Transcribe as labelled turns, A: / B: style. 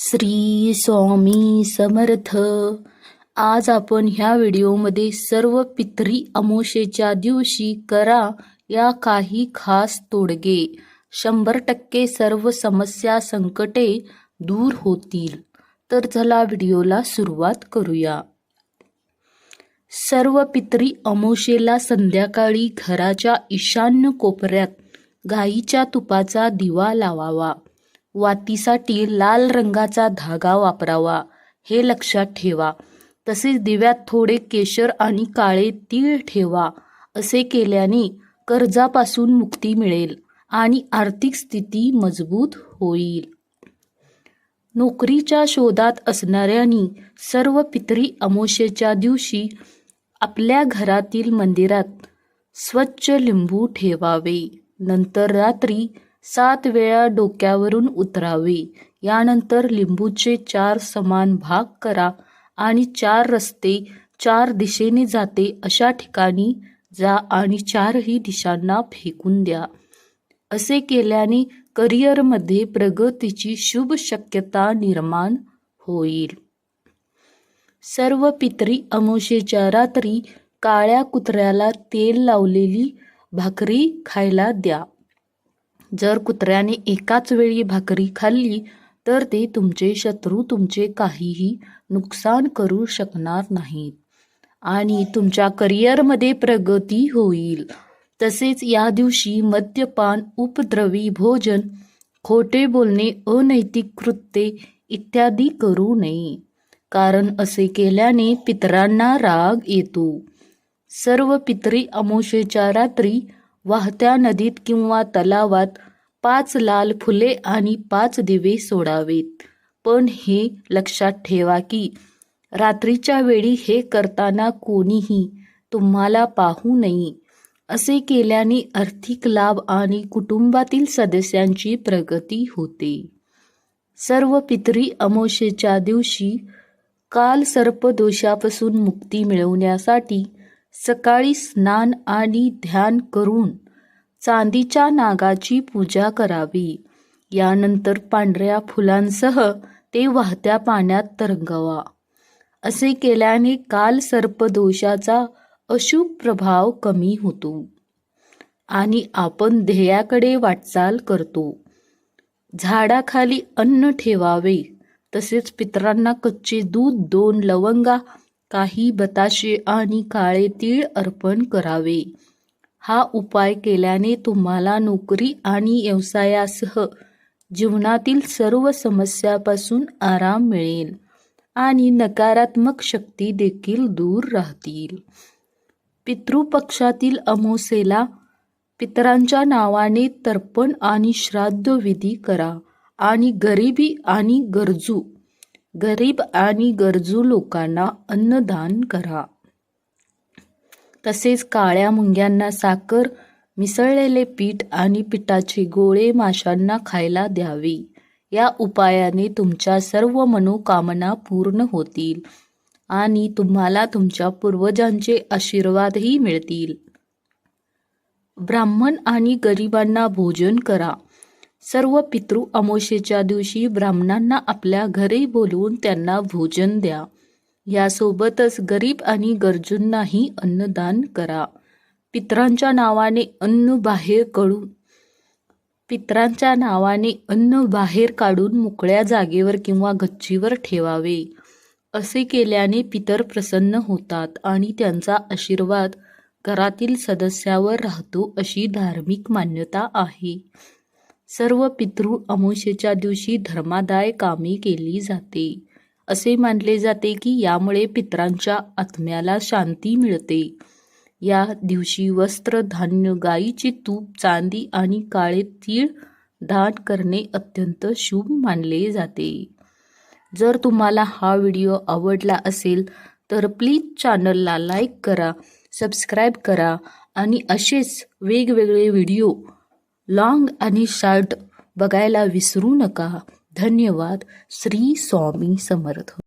A: श्री स्वामी समर्थ. आज आपण ह्या व्हिडिओमध्ये सर्व पितरी अमोशेच्या दिवशी करा या काही खास तोडगे. शंभर टक्के सर्व समस्या संकटे दूर होतील. तर चला व्हिडिओला सुरुवात करूया. सर्व पितरी अमोशेला संध्याकाळी घराच्या ईशान्य कोपऱ्यात गाईच्या तुपाचा दिवा लावावा. वातीसाठी लाल रंगाचा धागा वापरावा हे लक्षात ठेवा. तसेच दिव्यात थोडे केशर आणि काळे तीळ ठेवा असे केल्याने कर्जापासून मुक्ती मिळेल आणि आर्थिक स्थिती मजबूत होईल. नोकरीच्या शोधात असणाऱ्यांनी सर्व पितरी अमोशेच्या दिवशी आपल्या घरातील मंदिरात स्वच्छ लिंबू ठेवावे. नंतर रात्री सात वेळा डोक्यावरून उतरावे. यानंतर लिंबूचे चार समान भाग करा आणि चार रस्ते चार दिशेने जाते. अशा ठिकाणी जा आणि चारही दिशांना फेकून द्या. असे केल्याने करिअरमध्ये प्रगतीची शुभ शक्यता निर्माण होईल. सर्व पितरी अमोशेच्या रात्री काळ्या कुत्र्याला तेल लावलेली भाकरी खायला द्या. जर कुत्र्याने एकाच वेळी भाकरी खाल्ली तर ते तुमचे शत्रू तुमचे काहीही नुकसान करू शकणार नाहीत. आणि तुमच्या करिअरमध्ये प्रगती होईल. तसेच या दिवशी मद्यपान उपद्रवी भोजन खोटे बोलणे अनैतिक कृत्ये इत्यादी करू नये. कारण असे केल्याने पितरांना राग येतो. सर्व पितरी अमोशेच्या रात्री वाहत्या नदीत किंवा तलावात पाच लाल फुले आणि पाच दिवे सोडावेत. पण हे लक्षात ठेवा की रात्रीच्या वेळी हे करताना कोणीही तुम्हाला पाहू नये. असे केल्याने आर्थिक लाभ आणि कुटुंबातील सदस्यांची प्रगती होते. सर्व पितरी अमोशेच्या दिवशी काल सर्पदोषापासून मुक्ती मिळवण्यासाठी सकाळी स्नान आणि ध्यान करून चांदीच्या नागाची पूजा करावी. यानंतर पांढऱ्या फुलांसह ते वाहत्या पाण्यात तरंगवा. असे केल्याने काल सर्पदोषाचा अशुभ प्रभाव कमी होतो आणि आपण ध्येयाकडे वाटचाल करतो. झाडाखाली अन्न ठेवावे तसेच पितरांना कच्चे दूध दोन लवंगा काही बताशे आणि काळे तीळ अर्पण करावे. हा उपाय केल्याने तुम्हाला नोकरी आणि व्यवसायासह जीवनातील सर्व समस्यापासून आराम मिळेल आणि नकारात्मक शक्ती देखील दूर राहतील. पितृपक्षातील अमोसेला पितरांच्या नावाने तर्पण आणि श्राद्ध विधी करा आणि गरिबी आणि गरजू गरीब आणि गरजू लोकांना अन्नदान करा. तसेच काळ्या मुंग्यांना साखर मिसळलेले पीठ आणि पिठाचे गोळे माशांना खायला द्यावे. या उपायाने तुमच्या सर्व मनोकामना पूर्ण होतील आणि तुम्हाला तुमच्या पूर्वजांचे आशीर्वादही मिळतील. ब्राह्मण आणि गरिबांना भोजन करा. सर्व पितृ अमोशेच्या दिवशी ब्राह्मणांना आपल्या घरी बोलवून त्यांना भोजन द्या. यासोबतच गरीब आणि गरजूंनाही अन्नदान करा. पित्रांच्या नावाने अन्न बाहेर काढून पित्रांच्या नावाने अन्न बाहेर काढून मोकळ्या जागेवर किंवा गच्चीवर ठेवावे. असे केल्याने पितर प्रसन्न होतात आणि त्यांचा आशीर्वाद घरातील सदस्यावर राहतो अशी धार्मिक मान्यता आहे. सर्व पितृ अमोशेच्या दिवशी धर्मादाय कामे केली जाते. असे मानले जाते की यामुळे पितरांच्या आत्म्याला शांती मिळते. या दिवशी वस्त्र धान्य गाईचे तूप चांदी आणि काळे तीळ दान करणे अत्यंत शुभ मानले जाते. जर तुम्हाला हा व्हिडिओ आवडला असेल तर प्लीज चॅनलला लाईक करा सबस्क्राईब करा आणि असेच वेगवेगळे व्हिडिओ लाँग आणि शॉर्ट बघायला विसरू नका. धन्यवाद. श्री स्वामी समर्थ.